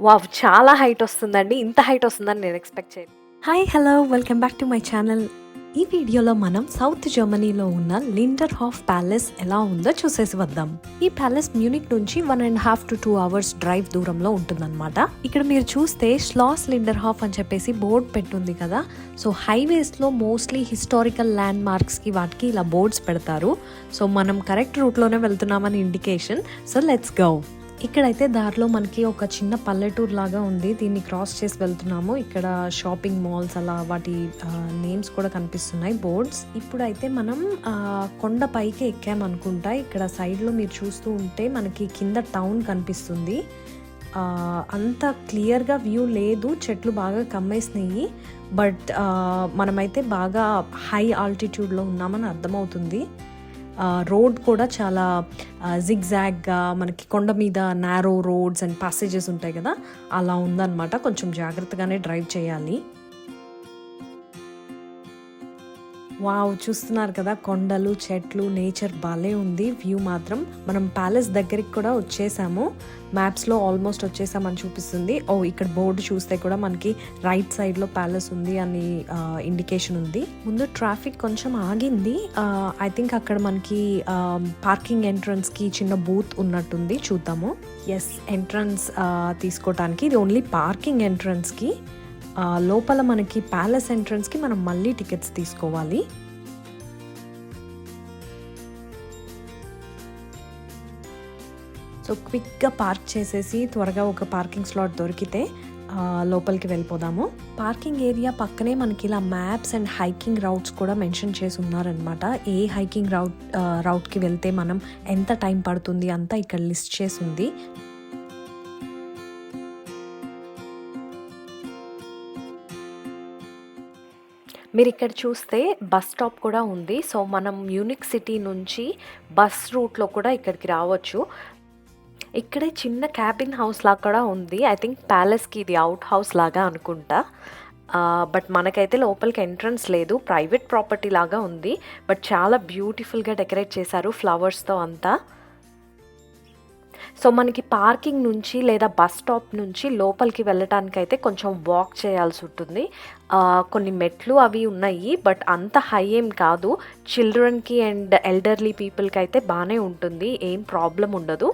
Wow! చాలా height వస్తుందండి. ఇంత హైట్ వస్తుందని నేను ఎక్స్‌పెక్ట్ చేయను. Hi hello welcome back to my channel. ఈ వీడియోలో మనం సౌత్ జర్మనీలో ఉన్న లిండర్ హాఫ్ ప్యాలెస్ ఎలా ఉందో చూసేసి వద్దాం. ఈ ప్యాలెస్ మ్యూనిక్ నుంచి one and half to two hours drive దూరంలో ఉంటుందన్నమాట. ఇక్కడ మీరు చూస్తే స్లాస్ లిండర్ హాఫ్ అని చెప్పేసి బోర్డ్ పెట్టుంది కదా. సో హైవేస్లో మోస్ట్లీ హిస్టారికల్ ల్యాండ్ మార్క్స్కి వాటికి ఇలా బోర్డ్స్ పెడతారు. సో మనం కరెక్ట్ రూట్లోనే వెళ్తున్నామని ఇండికేషన్. So let's go. ఇక్కడైతే దారిలో మనకి ఒక చిన్న పల్లెటూరు లాగా ఉంది. దీన్ని క్రాస్ చేసి వెళ్తున్నాము. ఇక్కడ షాపింగ్ మాల్స్ అలా వాటి నేమ్స్ కూడా కనిపిస్తున్నాయి బోర్డ్స్. ఇప్పుడైతే మనం ఆ, కొండ పైకి ఎక్కామనుకుంటా ఇక్కడ సైడ్లో మీరు చూస్తూ ఉంటే మనకి కింద టౌన్ కనిపిస్తుంది. ఆ, అంత క్లియర్గా వ్యూ లేదు. చెట్లు బాగా కమ్మేసినాయి. బట్ మనమైతే బాగా హై ఆల్టిట్యూడ్లో ఉన్నామని అర్థమవుతుంది. రోడ్ కూడా చాలా జిగ్జాగ్గా మనకి కొండ మీద నారో రోడ్స్ అండ్ ప్యాసేజెస్ ఉంటాయి కదా? అలా ఉందన్నమాట. కొంచెం జాగ్రత్తగానే డ్రైవ్ చేయాలి. వావ్ చూస్తున్నారు కదా కొండలు చెట్లు నేచర్ భలే ఉంది వ్యూ మాత్రం. మనం ప్యాలెస్ దగ్గరికి కూడా వచ్చేసాము. మ్యాప్స్లో ఆల్మోస్ట్ వచ్చేసామని చూపిస్తుంది. ఓ ఇక్కడ బోర్డు చూస్తే కూడా మనకి రైట్ సైడ్లో ప్యాలెస్ ఉంది అని ఇండికేషన్ ఉంది. ముందు ట్రాఫిక్ కొంచెం ఆగింది. ఐ థింక్ అక్కడ మనకి పార్కింగ్ ఎంట్రన్స్కి చిన్న బూత్ ఉన్నట్టుంది. చూద్దాము. ఎస్ ఎంట్రన్స్ తీసుకోవటానికి ఇది ఓన్లీ పార్కింగ్ ఎంట్రన్స్కి లోపల మనకి ప్యాలెస్ ఎంట్రన్స్కి మనం మళ్ళీ టికెట్స్ తీసుకోవాలి. సో క్విక్గా పార్క్ చేసేసి త్వరగా ఒక పార్కింగ్ స్లాట్ దొరికితే లోపలికి వెళ్ళిపోదాము. పార్కింగ్ ఏరియా పక్కనే మనకి ఇలా మ్యాప్స్ అండ్ హైకింగ్ రౌట్స్ కూడా మెన్షన్ చేసి ఉన్నారనమాట ఏ హైకింగ్ రౌట్ రౌట్కి వెళ్తే మనం ఎంత టైం పడుతుంది అంతా ఇక్కడ లిస్ట్ చేసి ఉంది. మీరు ఇక్కడ చూస్తే బస్ స్టాప్ కూడా ఉంది. సో మనం మ్యూనిక్ సిటీ నుంచి బస్ రూట్లో కూడా ఇక్కడికి రావచ్చు. ఇక్కడే చిన్న క్యాబిన్ హౌస్ లాగా కూడా ఉంది. ఐ థింక్ ప్యాలెస్కి ఇది అవుట్ హౌస్ లాగా అనుకుంటా. బట్ మనకైతే లోపలికి ఎంట్రన్స్ లేదు. ప్రైవేట్ ప్రాపర్టీ లాగా ఉంది. బట్ చాలా బ్యూటిఫుల్గా డెకరేట్ చేశారు ఫ్లవర్స్తో అంతా. సో మనకి పార్కింగ్ నుంచి లేదా బస్ స్టాప్ నుంచి లోపలికి వెళ్ళటానికైతే కొంచెం వాక్ చేయాల్సి ఉంటుంది. కొన్ని మెట్లు అవి ఉన్నాయి బట్ అంత హై ఏం కాదు. చిల్డ్రన్కి అండ్ ఎల్డర్లీ పీపుల్కి అయితే బాగానే ఉంటుంది ఏం ప్రాబ్లం ఉండదు.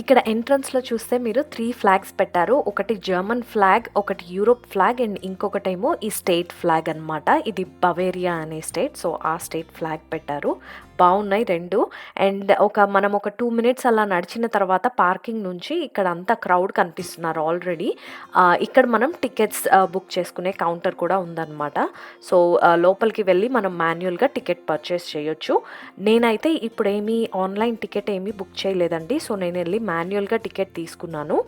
ఇక్కడ ఎంట్రన్స్లో చూస్తే మీరు త్రీ ఫ్లాగ్స్ పెట్టారు. ఒకటి జర్మన్ ఫ్లాగ్ ఒకటి యూరోప్ ఫ్లాగ్ అండ్ ఇంకొకటేమో ఈ స్టేట్ ఫ్లాగ్ అనమాట ఇది బవేరియా అనే స్టేట్ సో ఆ స్టేట్ ఫ్లాగ్ పెట్టారు. బాగున్నాయి రెండు. అండ్ ఒక మనం ఒక టూ మినిట్స్ అలా నడిచిన తర్వాత పార్కింగ్ నుంచి ఇక్కడ అంతా క్రౌడ్ కనిపిస్తున్నారు ఆల్రెడీ. ఇక్కడ మనం టికెట్స్ బుక్ చేసుకునే కౌంటర్ కూడా ఉందన్నమాట. సో లోపలికి వెళ్ళి మనం మాన్యువల్గా టికెట్ పర్చేస్ చేయొచ్చు. నేనైతే ఇప్పుడు ఏమీ ఆన్లైన్ టికెట్ ఏమీ బుక్ చేయలేదండి. సో నేను వెళ్ళి మాన్యువల్గా టికెట్ తీసుకున్నాను.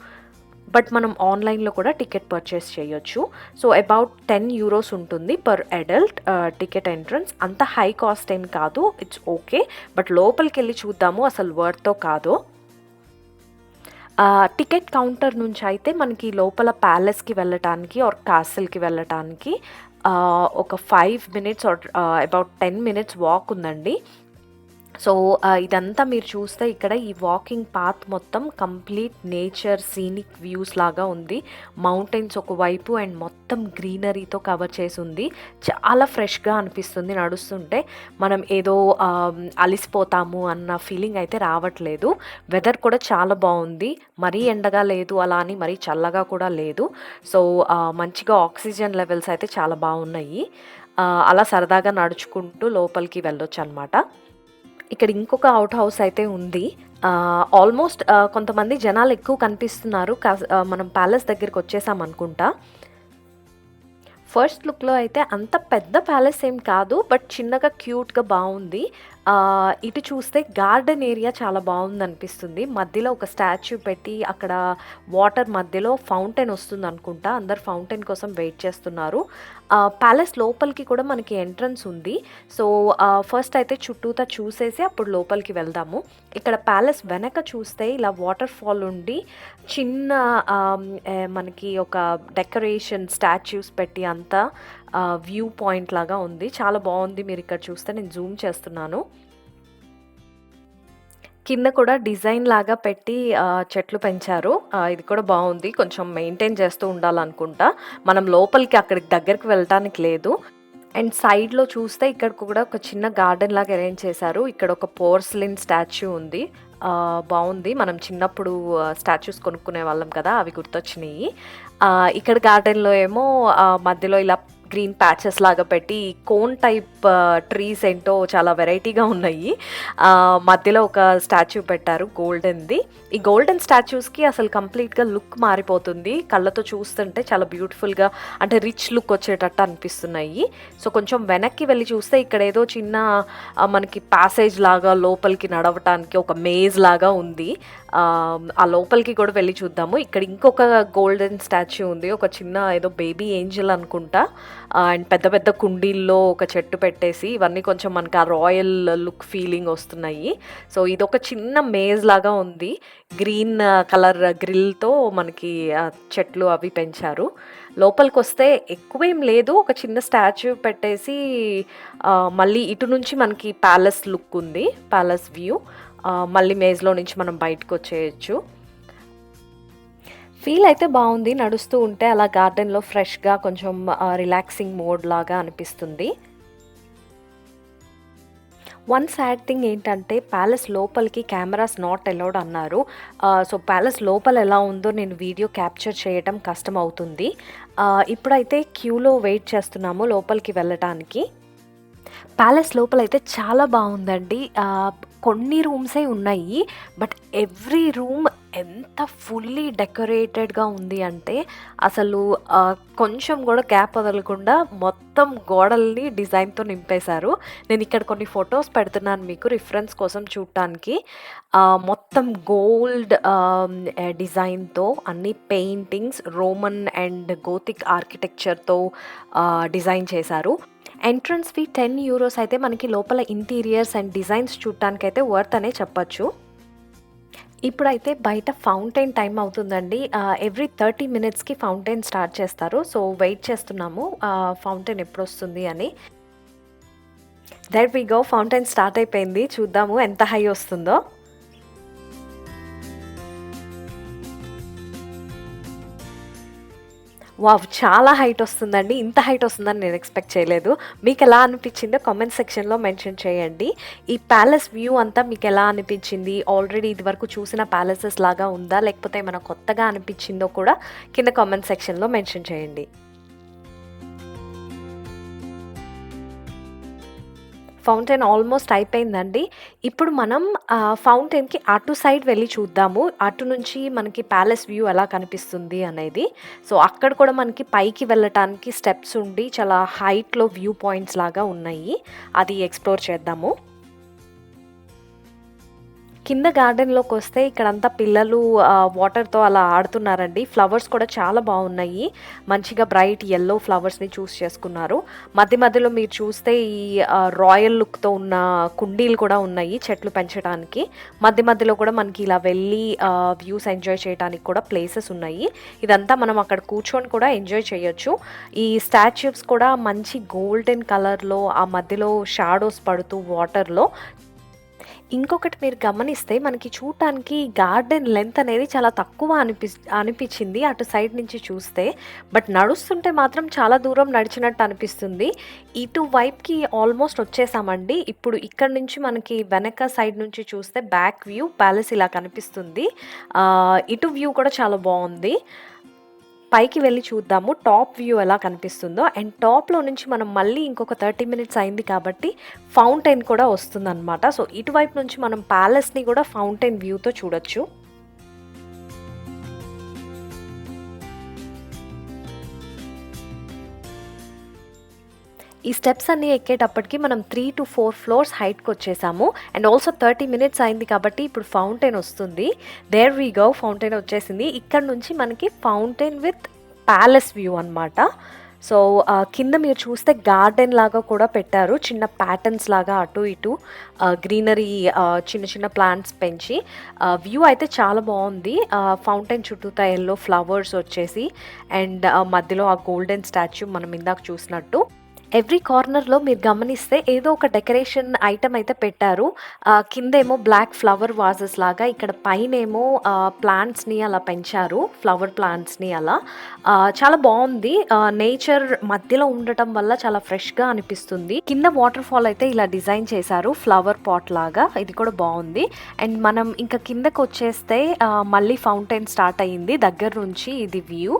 బట్ మనం ఆన్లైన్లో కూడా టికెట్ పర్చేస్ చేయొచ్చు. సో అబౌట్ టెన్ యూరోస్ ఉంటుంది పర్ అడల్ట్ టికెట్ ఎంట్రన్స్. అంత హై కాస్ట్ ఏం కాదు. It's okay. బట్ లోపలికి వెళ్ళి చూద్దాము అసలు వర్త్తో కాదో. టికెట్ కౌంటర్ నుంచి అయితే మనకి లోపల ప్యాలెస్కి వెళ్ళటానికి ఆర్ క్యాసిల్కి వెళ్ళటానికి ఒక five minutes or about ten minutes walk ఉందండి. సో ఇదంతా మీరు చూస్తే ఇక్కడ ఈ వాకింగ్ పాత్ మొత్తం కంప్లీట్ నేచర్ సీనిక్ వ్యూస్ లాగా ఉంది. మౌంటైన్స్ ఒకవైపు అండ్ మొత్తం గ్రీనరీతో కవర్ చేసి ఉంది. చాలా ఫ్రెష్గా అనిపిస్తుంది నడుస్తుంటే. మనం ఏదో అలిసిపోతాము అన్న ఫీలింగ్ అయితే రావట్లేదు. వెదర్ కూడా చాలా బాగుంది. మరీ ఎండగా లేదు అలా అని మరీ చల్లగా కూడా లేదు. సో మంచిగా ఆక్సిజన్ లెవెల్స్ అయితే చాలా బాగున్నాయి. అలా సరదాగా నడుచుకుంటూ లోపలికి వెళ్ళొచ్చు అనమాట ఇక్కడ ఇంకొక అవుట్ హౌస్ అయితే ఉంది. ఆల్మోస్ట్ కొంతమంది జనాలు ఎక్కువ కనిపిస్తున్నారు. కాస్- మనం ప్యాలెస్ దగ్గరికి వచ్చేసాం అనుకుంటా. ఫస్ట్ లుక్లో అయితే అంత పెద్ద ప్యాలెస్ ఏం కాదు బట్ చిన్నగా క్యూట్గా బాగుంది. ఇటు చూస్తే గార్డెన్ ఏరియా చాలా బాగుంది అనిపిస్తుంది మధ్యలో ఒక స్టాచ్యూ పెట్టి అక్కడ వాటర్ మధ్యలో ఫౌంటైన్ వస్తుంది అనుకుంటా. అందరు ఫౌంటైన్ కోసం వెయిట్ చేస్తున్నారు. ప్యాలెస్ లోపలికి కూడా మనకి ఎంట్రన్స్ ఉంది. సో ఫస్ట్ అయితే చుట్టూతా చూసేసి అప్పుడు లోపలికి వెళ్దాము. ఇక్కడ ప్యాలెస్ వెనక చూస్తే ఇలా వాటర్ ఫాల్ ఉండి చిన్న మనకి ఒక డెకరేషన్ స్టాచ్యూస్ పెట్టి అంతా వ్యూ పాయింట్ లాగా ఉంది. చాలా బాగుంది మీరు ఇక్కడ చూస్తే. నేను జూమ్ చేస్తున్నాను. కింద కూడా డిజైన్ లాగా పెట్టి చెట్లు పెంచారు. ఇది కూడా బాగుంది. కొంచెం మెయింటైన్ చేస్తూ ఉండాలనుకుంటా. మనం లోపలికి అక్కడికి దగ్గరికి వెళ్ళటానికి లేదు. అండ్ సైడ్లో చూస్తే ఇక్కడ కూడా ఒక చిన్న గార్డెన్ లాగా అరేంజ్ చేశారు. ఇక్కడ ఒక పోర్స్లిన్ స్టాచ్యూ ఉంది. బాగుంది. మనం చిన్నప్పుడు స్టాచ్యూస్ కొనుక్కునే వాళ్ళం కదా అవి గుర్తొచ్చినాయి. ఇక్కడ గార్డెన్లో ఏమో మధ్యలో ఇలా గ్రీన్ ప్యాచెస్ లాగా పెట్టి కోన్ టైప్ ట్రీస్ ఏంటో చాలా వెరైటీగా ఉన్నాయి. మధ్యలో ఒక స్టాచ్యూ పెట్టారు గోల్డెన్ది ఈ గోల్డెన్ స్టాచ్యూస్కి అసలు కంప్లీట్గా లుక్ మారిపోతుంది. కళ్ళతో చూస్తుంటే చాలా బ్యూటిఫుల్గా అంటే రిచ్ లుక్ వచ్చేటట్టు అనిపిస్తున్నాయి. సో కొంచెం వెనక్కి వెళ్ళి చూస్తే ఇక్కడ ఏదో చిన్న మనకి ప్యాసేజ్ లాగా లోపలికి నడవటానికి ఒక మేజ్ లాగా ఉంది. ఆ, ఆ లోపలికి కూడా వెళ్ళి చూద్దాము. ఇక్కడ ఇంకొక గోల్డెన్ స్టాచ్యూ ఉంది. ఒక చిన్న ఏదో బేబీ ఏంజల్ అనుకుంటా. అండ్ పెద్ద పెద్ద కుండీల్లో ఒక చెట్టు పెట్టేసి ఇవన్నీ కొంచెం మనకి ఆ రాయల్ లుక్ ఫీలింగ్ వస్తున్నాయి. సో ఇది ఒక చిన్న మేజ్ లాగా ఉంది. గ్రీన్ కలర్ గ్రిల్తో మనకి చెట్లు అవి పెంచారు. లోపలికి వస్తే ఎక్కువేం లేదు. ఒక చిన్న స్టాచ్యూ పెట్టేసి మళ్ళీ ఇటు నుంచి మనకి ప్యాలెస్ లుక్ ఉంది. Palace view. మళ్ళీ మేజ్లో నుంచి మనం బయటకు వచ్చేయచ్చు ఫీల్ అయితే బాగుంది నడుస్తూ ఉంటే అలా గార్డెన్లో ఫ్రెష్గా కొంచెం రిలాక్సింగ్ మోడ్ లాగా అనిపిస్తుంది. వన్ సాడ్ థింగ్ ఏంటంటే ప్యాలెస్ లోపలికి కెమెరాస్ నాట్ అలౌడ్ అన్నారు. సో ప్యాలెస్ లోపల ఎలా ఉందో నేను వీడియో క్యాప్చర్ చేయడం కష్టం అవుతుంది ఇప్పుడైతే క్యూలో వెయిట్ చేస్తున్నాము లోపలికి వెళ్ళటానికి. ప్యాలెస్ లోపల అయితే చాలా బాగుందండి. కొన్ని రూమ్సే ఉన్నాయి బట్ ఎవ్రీ రూమ్ ఎంత ఫుల్లీ డెకరేటెడ్గా ఉంది అంటే అసలు కొంచెం కూడా క్యాప్ వదలకుండా మొత్తం గోడల్ని డిజైన్తో నింపేశారు. నేను ఇక్కడ కొన్ని ఫొటోస్ పెడుతున్నాను మీకు రిఫరెన్స్ కోసం చూడటానికి. మొత్తం గోల్డ్ డిజైన్తో అన్ని పెయింటింగ్స్ రోమన్ అండ్ గోతిక్ ఆర్కిటెక్చర్తో డిజైన్ చేశారు. ఎంట్రన్స్ ఫీ టెన్ యూరోస్ అయితే మనకి లోపల ఇంటీరియర్స్ అండ్ డిజైన్స్ చూడటానికి అయితే వర్త్ అనే చెప్పచ్చు. ఇప్పుడైతే బయట ఫౌంటైన్ టైం అవుతుందండి. ఎవ్రీ థర్టీ మినిట్స్కి ఫౌంటైన్ స్టార్ట్ చేస్తారు. సో వెయిట్ చేస్తున్నాము. ఫౌంటైన్ ఎప్పుడు వస్తుంది అని. That we go fountain start అయిపోయింది. చూద్దాము ఎంత హై వస్తుందో. వావ్ చాలా హైట్ వస్తుందండి ఇంత హైట్ వస్తుందని నేను ఎక్స్పెక్ట్ చేయలేదు. మీకు ఎలా అనిపించిందో కామెంట్ సెక్షన్లో మెన్షన్ చేయండి. ఈ ప్యాలెస్ వ్యూ అంతా మీకు ఎలా అనిపించింది? ఆల్రెడీ ఇది వరకు చూసిన ప్యాలెసెస్ లాగా ఉందా? లేకపోతే ఏమైనా కొత్తగా అనిపించిందో కూడా కింద కామెంట్ సెక్షన్లో మెన్షన్ చేయండి. ఫౌంటైన్ ఆల్మోస్ట్ అయిపోయిందండి. ఇప్పుడు మనం ఫౌంటైన్కి అటు సైడ్ వెళ్ళి చూద్దాము. అటు నుంచి మనకి ప్యాలెస్ వ్యూ ఎలా కనిపిస్తుంది అనేది. సో అక్కడ కూడా మనకి పైకి వెళ్ళటానికి స్టెప్స్ ఉండి చాలా హైట్లో వ్యూ పాయింట్స్ లాగా ఉన్నాయి. అది ఎక్స్ప్లోర్ చేద్దాము. కింద గార్డెన్లోకి వస్తే ఇక్కడంతా పిల్లలు వాటర్తో అలా ఆడుతున్నారండి. ఫ్లవర్స్ కూడా చాలా బాగున్నాయి. మంచిగా బ్రైట్ ఎల్లో ఫ్లవర్స్ని చూస్ చేసుకున్నారు. మధ్య మధ్యలో మీరు చూస్తే ఈ రాయల్ లుక్తో ఉన్న కుండీలు కూడా ఉన్నాయి చెట్లు పెంచడానికి. మధ్య మధ్యలో కూడా మనకి ఇలా వెళ్ళి వ్యూస్ ఎంజాయ్ చేయడానికి కూడా ప్లేసెస్ ఉన్నాయి. ఇదంతా మనం అక్కడ కూర్చొని కూడా ఎంజాయ్ చేయొచ్చు. ఈ స్టాచ్యూస్ కూడా మంచి గోల్డెన్ కలర్లో ఆ మధ్యలో షాడోస్ పడుతూ వాటర్లో ఇంకొకటి మీరు గమనిస్తే మనకి చూడటానికి గార్డెన్ లెంత్ అనేది చాలా తక్కువ అనిపి అనిపించింది అటు సైడ్ నుంచి చూస్తే. బట్ నడుస్తుంటే మాత్రం చాలా దూరం నడిచినట్టు అనిపిస్తుంది. ఇటు వైపుకి ఆల్మోస్ట్ వచ్చేసామండి. ఇప్పుడు ఇక్కడ నుంచి మనకి వెనక సైడ్ నుంచి చూస్తే బ్యాక్ వ్యూ ప్యాలెస్ ఇలా కనిపిస్తుంది. ఇటు వ్యూ కూడా చాలా బాగుంది. పైకి వెళ్ళి చూద్దాము. టాప్ వ్యూ ఎలా కనిపిస్తుందో. అండ్ టాప్లో నుంచి మనం మళ్ళీ ఇంకొక థర్టీ మినిట్స్ అయింది కాబట్టి ఫౌంటైన్ కూడా వస్తుందన్నమాట. సో ఇటువైపు నుంచి మనం ప్యాలెస్ని కూడా ఫౌంటైన్ వ్యూతో చూడొచ్చు. ఈ స్టెప్స్ అన్నీ ఎక్కేటప్పటికి మనం త్రీ టు ఫోర్ ఫ్లోర్స్ హైట్కి వచ్చేసాము. అండ్ ఆల్సో థర్టీ మినిట్స్ అయింది కాబట్టి ఇప్పుడు ఫౌంటైన్ వస్తుంది. దేర్ వీ గో ఫౌంటైన్ వచ్చేసింది. ఇక్కడ నుంచి మనకి ఫౌంటైన్ విత్ ప్యాలెస్ వ్యూ అనమాట సో కింద మీరు చూస్తే గార్డెన్ లాగా కూడా పెట్టారు. చిన్న ప్యాటర్న్స్ లాగా అటు ఇటు గ్రీనరీ చిన్న చిన్న ప్లాంట్స్ పెంచి వ్యూ అయితే చాలా బాగుంది. ఫౌంటైన్ చుట్టూతా ఎల్లో ఫ్లవర్స్ వచ్చేసి అండ్ మధ్యలో ఆ గోల్డెన్ స్టాచ్యూ మనం ఇందాక చూసినట్టు. ఎవ్రీ కార్నర్లో మీరు గమనిస్తే ఏదో ఒక డెకరేషన్ ఐటమ్ అయితే పెట్టారు. కిందేమో బ్లాక్ ఫ్లవర్ వాజెస్ లాగా ఇక్కడ పైన ఏమో ప్లాంట్స్ని అలా పెంచారు ఫ్లవర్ ప్లాంట్స్ని అలా. చాలా బాగుంది. నేచర్ మధ్యలో ఉండటం వల్ల చాలా ఫ్రెష్గా అనిపిస్తుంది. కింద వాటర్ ఫాల్ అయితే ఇలా డిజైన్ చేశారు ఫ్లవర్ పాట్ లాగా. ఇది కూడా బాగుంది. అండ్ మనం ఇంకా కిందకు వచ్చేస్తే మళ్ళీ ఫౌంటైన్ స్టార్ట్ అయ్యింది దగ్గర నుంచి ఇది వ్యూ.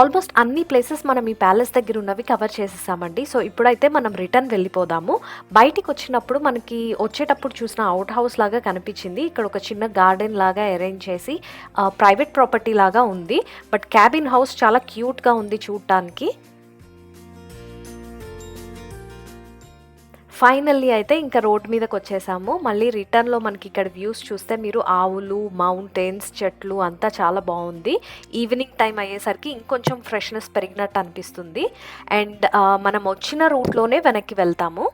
ఆల్మోస్ట్ అన్ని ప్లేసెస్ మనం ఈ ప్యాలెస్ దగ్గర ఉన్నవి కవర్ చేసేసామండి. సో ఇప్పుడైతే మనం రిటర్న్ వెళ్ళిపోదాము. బయటికి వచ్చినప్పుడు మనకి వచ్చేటప్పుడు చూసిన అవుట్ హౌస్ లాగా కనిపించింది. ఇక్కడ ఒక చిన్న గార్డెన్ లాగా అరేంజ్ చేసి ప్రైవేట్ ప్రాపర్టీ లాగా ఉంది. బట్ క్యాబిన్ హౌస్ చాలా క్యూట్గా ఉంది చూడటానికి ఫైనల్లీ అయితే ఇంకా రోడ్ మీదకి వచ్చేసాము మళ్ళీ రిటర్న్లో మనకి ఇక్కడ వ్యూస్ చూస్తే మీరు ఆవులు మౌంటైన్స్ చెట్లు అంతా చాలా బాగుంది. ఈవినింగ్ టైం అయ్యేసరికి ఇంకొంచెం ఫ్రెష్నెస్ పెరిగినట్టు అనిపిస్తుంది. అండ్ మనం వచ్చిన రూట్లోనే వెనక్కి వెళ్తాము.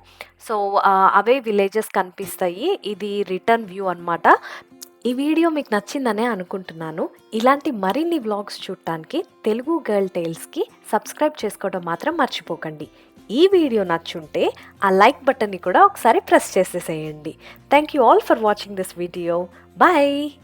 సో అవే విలేజెస్ కనిపిస్తాయి. ఇది రిటర్న్ వ్యూ అనమాట ఈ వీడియో మీకు నచ్చిందనే అనుకుంటున్నాను. ఇలాంటి మరిన్ని వ్లాగ్స్ చూడటానికి తెలుగు గర్ల్ టైల్స్కి సబ్స్క్రైబ్ చేసుకోవడం మాత్రం మర్చిపోకండి. ఈ వీడియో నచ్చుంటే ఆ లైక్ బటన్ని కూడా ఒకసారి ప్రెస్ చేసేసేయండి. Thank you all for watching this video bye